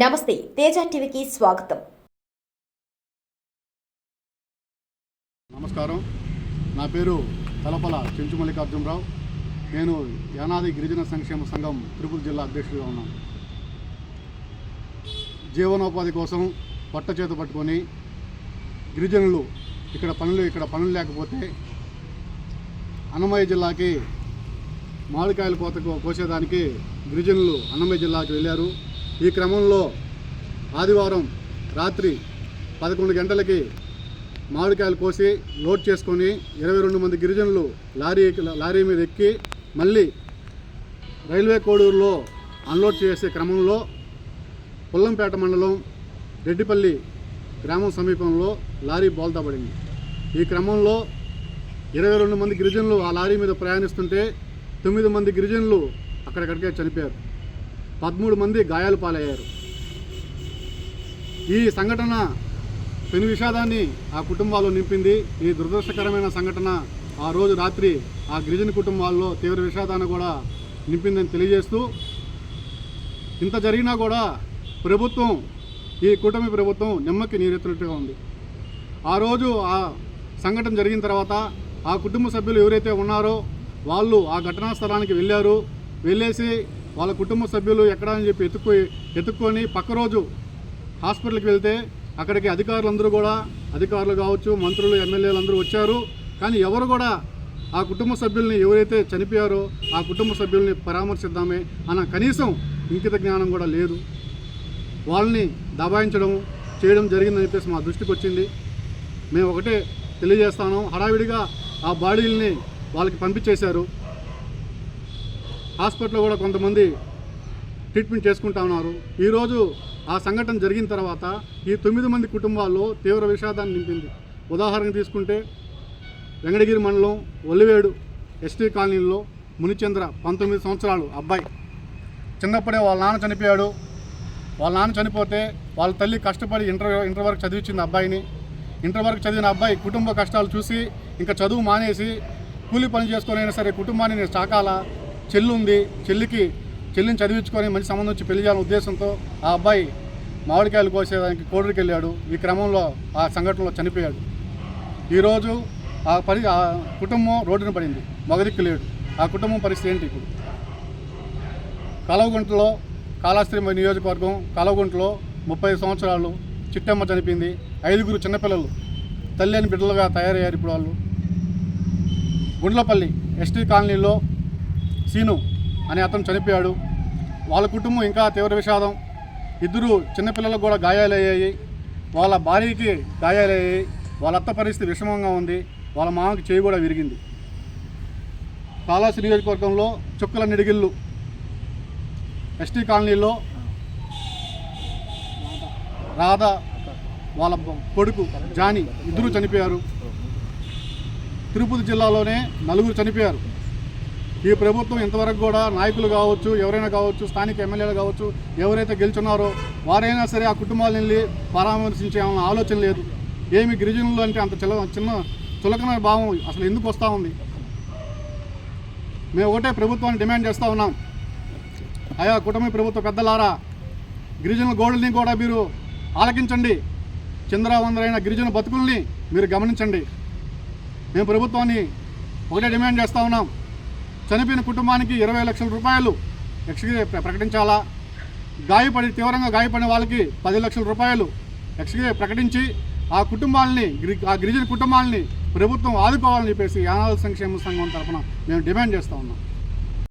నమస్తే తేజ టీవీకి స్వాగతం. నమస్కారం. నా పేరు తలపల చెంచు మల్లికార్జునరావు. నేను యానాది గిరిజన సంక్షేమ సంఘం తిరుపతి జిల్లా అధ్యక్షుడిగా ఉన్నాను. జీవనోపాధి కోసం పట్ట చేత పట్టుకొని గిరిజనులు ఇక్కడ పనులు ఇక్కడ పనులు లేకపోతే అన్నమయ్య జిల్లాకి మామిడికాయల కోత కోసేదానికి గిరిజనులు అన్నమయ్య జిల్లాకి వెళ్ళారు. ఈ క్రమంలో ఆదివారం రాత్రి పదకొండు గంటలకి మామిడికాయలు కోసి లోడ్ చేసుకొని ఇరవై రెండు మంది గిరిజనులు లారీ లారీ మీద ఎక్కి మళ్ళీ రైల్వే కోడూరులో అన్లోడ్ చేసే క్రమంలో పుల్లంపేట మండలం రెడ్డిపల్లి గ్రామం సమీపంలో లారీ బోల్తాబడింది ఈ క్రమంలో ఇరవై రెండు మంది గిరిజనులు ఆ లారీ మీద ప్రయాణిస్తుంటే తొమ్మిది మంది గిరిజనులు అక్కడికడికే చనిపోయారు. పదమూడు మంది గాయాలు పాలయ్యారు. ఈ సంఘటన పెను విషాదాన్ని ఆ కుటుంబాల్లో నింపింది. ఈ దురదృష్టకరమైన సంఘటన ఆ రోజు రాత్రి ఆ గిరిజన కుటుంబాల్లో తీవ్ర విషాదాన్ని కూడా నింపిందని తెలియజేస్తూ ఇంత జరిగినా కూడా ప్రభుత్వం ఈ కూటమి ప్రభుత్వం నిమ్మకి నీరెత్తినట్టుగా ఉంది. ఆ రోజు ఆ సంఘటన జరిగిన తర్వాత ఆ కుటుంబ సభ్యులు ఎవరైతే ఉన్నారో వాళ్ళు ఆ ఘటనా స్థలానికి వెళ్ళారు. వెళ్ళేసి వాళ్ళ కుటుంబ సభ్యులు ఎక్కడ అని చెప్పి ఎత్తుక్కు ఎత్తుక్కొని పక్క రోజు హాస్పిటల్కి వెళ్తే అక్కడికి అధికారులందరూ కూడా అధికారులు కావచ్చు మంత్రులు ఎమ్మెల్యేలు అందరూ వచ్చారు. కానీ ఎవరు కూడా ఆ కుటుంబ సభ్యుల్ని ఎవరైతే చనిపోయారో ఆ కుటుంబ సభ్యుల్ని పరామర్శిద్దామే అన్న కనీసం ఇంకిత జ్ఞానం కూడా లేదు. వాళ్ళని దబాయించడం చేయడం జరిగిందని చెప్పేసి మా దృష్టికి వచ్చింది. మేము ఒకటే తెలియజేస్తాను. హడావిడిగా ఆ బాడీల్ని వాళ్ళకి పంపించేశారు. హాస్పిటల్లో కూడా కొంతమంది ట్రీట్మెంట్ చేసుకుంటా ఉన్నారు. ఈరోజు ఆ సంఘటన జరిగిన తర్వాత ఈ తొమ్మిది మంది కుటుంబాల్లో తీవ్ర విషాదాన్ని నింపింది. ఉదాహరణ తీసుకుంటే వెంకటగిరి మండలం ఒల్లివేడు ఎస్టీ కాలనీలో మునిచంద్ర పంతొమ్మిది సంవత్సరాలు అబ్బాయి. చిన్నప్పుడే వాళ్ళ నాన్న చనిపోయాడు. వాళ్ళ నాన్న చనిపోతే వాళ్ళ తల్లి కష్టపడి ఇంటర్ ఇంటర్ వరకు చదివించింది అబ్బాయిని. ఇంటర్ వరకు చదివిన అబ్బాయి కుటుంబ కష్టాలు చూసి ఇంకా చదువు మానేసి కూలి పని చేసుకొని అయినా సరే కుటుంబాన్ని నేను సాకాలా చెల్లి ఉంది చెల్లికి చెల్లిని చదివించుకొని మంచి సంబంధం వచ్చి పెళ్ళి చేయాలనే ఉద్దేశంతో ఆ అబ్బాయి మామిడికాయలు కోసేదానికి కోడరికి వెళ్ళాడు ఈ క్రమంలో ఆ సంఘటనలో చనిపోయాడు. ఈరోజు ఆ పరి ఆ కుటుంబం రోడ్డున పడింది. మగదిక్కు లేడు. ఆ కుటుంబం పరిస్థితి ఏంటి ఇప్పుడు? కలవగుంటలో కాళాస్త్రి నియోజకవర్గం కలవగుంటలో ముప్పై సంవత్సరాలు చిట్టమ్మ చనిపోయింది. ఐదుగురు చిన్నపిల్లలు. తల్లి అని బిడ్డలుగా తయారయ్యారు ఇప్పుడు వాళ్ళు. గుండ్లపల్లి ఎస్టీ కాలనీలో సీను అనే అతను చనిపోయాడు. వాళ్ళ కుటుంబం ఇంకా తీవ్ర విషాదం. ఇద్దరు చిన్నపిల్లలకు కూడా గాయాలయ్యాయి. వాళ్ళ భార్యకి గాయాలయ్యాయి. వాళ్ళ అత్త పరిస్థితి విషమంగా ఉంది. వాళ్ళ మామకి చేయి కూడా విరిగింది. కాళాసి నియోజకవర్గంలో చుక్కల నిడిగిళ్ళు ఎస్టీ కాలనీలో రాధ వాళ్ళ కొడుకు జాని ఇద్దరు చనిపోయారు. తిరుపతి జిల్లాలోనే నలుగురు చనిపోయారు. ఈ ప్రభుత్వం ఇంతవరకు కూడా నాయకులు కావచ్చు ఎవరైనా కావచ్చు స్థానిక ఎమ్మెల్యేలు కావచ్చు ఎవరైతే గెలుచున్నారో వారైనా సరే ఆ కుటుంబాలను వెళ్ళి పరామర్శించే ఆలోచన లేదు. ఏమి గిరిజనులు అంటే అంత చిన్న చిన్న చులకన భావం అసలు ఎందుకు వస్తూ ఉంది? మేము ఒకటే ప్రభుత్వాన్ని డిమాండ్ చేస్తూ ఉన్నాం. అయా కుటుంబ ప్రభుత్వ పెద్దలారా గిరిజనుల గోడల్ని కూడా మీరు ఆలకించండి. చంద్రవందరైన గిరిజన బతుకుల్ని మీరు గమనించండి. మేము ప్రభుత్వాన్ని ఒకటే డిమాండ్ చేస్తూ ఉన్నాం. చనిపోయిన కుటుంబానికి ఇరవై లక్షల రూపాయలు ఎక్స్గ్రే ప్రకటించాలా? గాయపడి తీవ్రంగా గాయపడిన వాళ్ళకి పది లక్షల రూపాయలు ఎక్స్గ్రే ప్రకటించి ఆ కుటుంబాలని ఆ గిరిజన కుటుంబాలని ప్రభుత్వం ఆదుకోవాలని చెప్పేసి యానాల సంక్షేమ సంఘం తరఫున మేము డిమాండ్ చేస్తూ ఉన్నాం.